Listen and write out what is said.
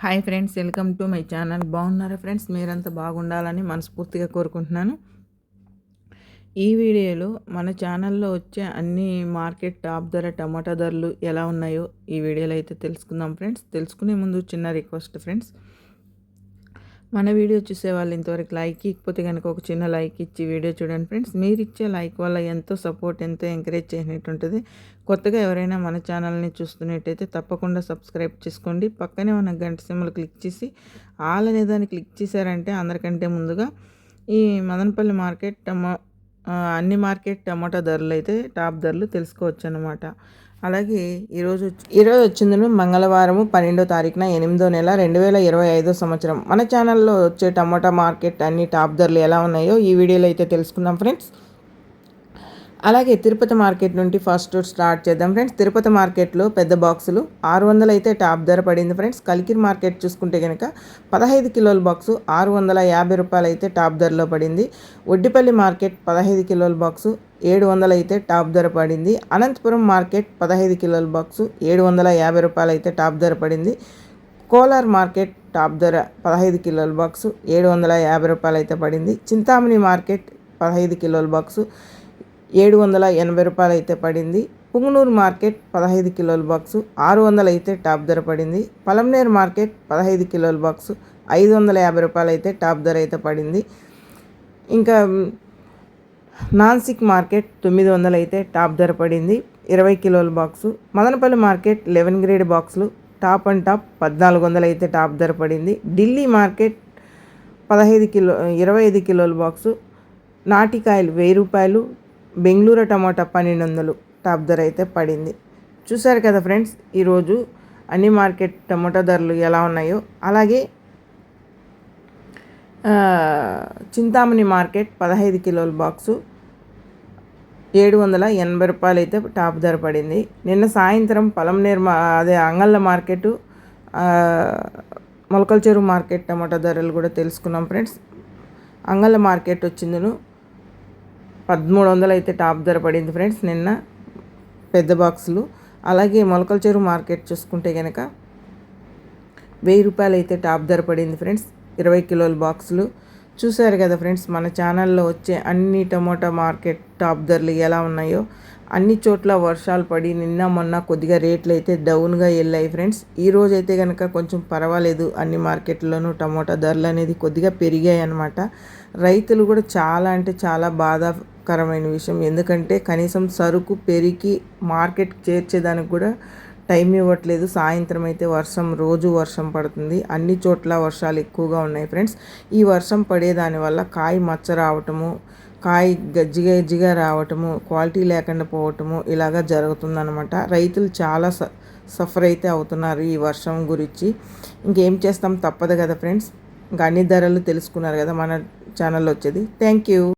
Hi friends welcome to my channel. బాగున్నారా friends? మీరంతా బాగుండాలని మనస్ఫూర్తిగా కోరుకుంటున్నాను. ఈ వీడియోలో మన ఛానల్లో వచ్చే అన్ని మార్కెట్ టాప్ ధర టమాటా ధరలు ఎలా ఉన్నాయో ఈ వీడియోలో అయితే తెలుసుకుందాం ఫ్రెండ్స్. తెలుసుకునే ముందు చిన్న రిక్వెస్ట్ ఫ్రెండ్స్. మన వీడియో చూసే వాళ్ళు ఇంతవరకు లైక్ ఇకపోతే కనుక ఒక చిన్న లైక్ ఇచ్చి వీడియో చూడండి ఫ్రెండ్స్. మీరు ఇచ్చే లైక్ వల్ల ఎంతో సపోర్ట్ ఎంతో ఎంకరేజ్ చేసినట్టు ఉంటుంది. కొత్తగా ఎవరైనా మన ఛానల్ని చూస్తున్నట్టయితే తప్పకుండా సబ్స్క్రైబ్ చేసుకోండి. పక్కనే ఉన్న గంట సింబల్ క్లిక్ చేసి ఆల్ అనే దాన్ని క్లిక్ చేశారంటే అందరికంటే ముందుగా ఈ మదనపల్లి మార్కెట్ టమా అన్ని మార్కెట్ టమాటా ధరలు అయితే టాప్ ధరలు తెలుసుకోవచ్చు అనమాట అలాగే ఈరోజు ఈరోజు వచ్చింది మంగళవారము పన్నెండో తారీఖున ఎనిమిదో నెల రెండు వేల ఇరవై ఐదో సంవత్సరం. మన ఛానల్లో వచ్చే టమాటా మార్కెట్ అన్ని టాప్ ధరలు ఎలా ఉన్నాయో ఈ వీడియోలో అయితే తెలుసుకుందాం ఫ్రెండ్స్ అలాగే తిరుపతి మార్కెట్ నుండి ఫస్ట్ స్టార్ట్ చేద్దాం ఫ్రెండ్స్. తిరుపతి మార్కెట్లో పెద్ద బాక్సులు ఆరు వందలు అయితే టాప్ ధర పడింది ఫ్రెండ్స్. కలికిరి మార్కెట్ చూసుకుంటే కనుక పదహైదు కిలోల బాక్సు ఆరు వందల యాభై రూపాయలు అయితే టాప్ ధరలో పడింది. ఒడ్డిపల్లి మార్కెట్ పదహైదు కిలోల బాక్సు ఏడు వందలు అయితే టాప్ ధర పడింది. అనంతపురం మార్కెట్ పదహైదు కిలోల బాక్సు ఏడు వందల యాభై రూపాయలు అయితే టాప్ ధర పడింది. కోలార్ మార్కెట్ టాప్ ధర పదహైదు కిలోల బాక్సు ఏడు వందల యాభై రూపాయలు అయితే పడింది. చింతామణి మార్కెట్ పదహైదు కిలోల బాక్సు ఏడు వందల ఎనభై రూపాయలు అయితే పడింది. పుంగనూరు మార్కెట్ పదహైదు కిలోల బాక్సు ఆరు వందలు అయితే టాప్ ధర పడింది. పలంనేరు మార్కెట్ పదహైదు కిలోల బాక్సు ఐదు వందల యాభై రూపాయలు అయితే టాప్ ధర అయితే పడింది. ఇంకా నాన్సిక్ మార్కెట్ తొమ్మిది వందలు అయితే టాప్ ధర పడింది. ఇరవై కిలోల box Madanapalle market eleven grade బాక్సులు టాప్ అండ్ టాప్ పద్నాలుగు వందలు అయితే టాప్ ధర పడింది. ఢిల్లీ మార్కెట్ పదహైదు కిలో ఇరవై ఐదు కిలోల బాక్సు నాటికాయలు వెయ్యి రూపాయలు బెంగళూరు టమాటా పన్నెండు వందలు టాప్ ధర అయితే పడింది. చూసారు కదా ఫ్రెండ్స్ ఈరోజు అన్ని మార్కెట్ టమాటా ధరలు ఎలా ఉన్నాయో అలాగే చింతామణి మార్కెట్ పదహైదు కిలోల బాక్సు ఏడు వందల ఎనభై రూపాయలు అయితే టాప్ ధర పడింది. నిన్న సాయంత్రం పొలం నిర్మా అదే అంగళ్ళ మార్కెట్ మొలకల చెరువు మార్కెట్ టమాటా ధరలు కూడా తెలుసుకున్నాం ఫ్రెండ్స్. అంగళ్ళ మార్కెట్ వచ్చిందను పదమూడు వందలు అయితే టాప్ ధర పడింది ఫ్రెండ్స్ నిన్న పెద్ద బాక్సులు. అలాగే మొలకల చెరువు మార్కెట్ చూసుకుంటే కనుక వెయ్యి రూపాయలు అయితే టాప్ ధర పడింది ఫ్రెండ్స్. ఇరవై కిలోల బాక్సులు. చూశారు కదా ఫ్రెండ్స్ మన ఛానల్లో వచ్చే అన్ని టమోటా మార్కెట్ టాప్ ధరలు ఎలా ఉన్నాయో అన్ని చోట్ల వర్షాలు పడి నిన్న మొన్న కొద్దిగా రేట్లు అయితే డౌన్గా వెళ్ళాయి ఫ్రెండ్స్. ఈ రోజు అయితే కనుక కొంచెం పర్వాలేదు అన్ని మార్కెట్లోనూ టమోటా ధరలు అనేది కొద్దిగా పెరిగాయి అనమాట రైతులు కూడా చాలా అంటే చాలా బాధ కరమైన విషయం. ఎందుకంటే కనీసం సరుకు పెరిగి మార్కెట్ చేర్చేదానికి కూడా టైం ఇవ్వట్లేదు. సాయంత్రం అయితే వర్షం రోజు వర్షం పడుతుంది. అన్ని చోట్ల వర్షాలు ఎక్కువగా ఉన్నాయి ఫ్రెండ్స్. ఈ వర్షం పడేదాని వల్ల కాయ మచ్చ రావటము కాయ గజ్జిగ గజ్జిగా రావటము క్వాలిటీ లేకుండా పోవటము ఇలాగా జరుగుతుందనమాట రైతులు చాలా స సఫర్ అయితే అవుతున్నారు ఈ వర్షం గురించి. ఇంకేం చేస్తాం తప్పదు కదా ఫ్రెండ్స్. ఇంకా అన్ని ధరలు తెలుసుకున్నారు కదా మన ఛానల్లో వచ్చేది. Thank you.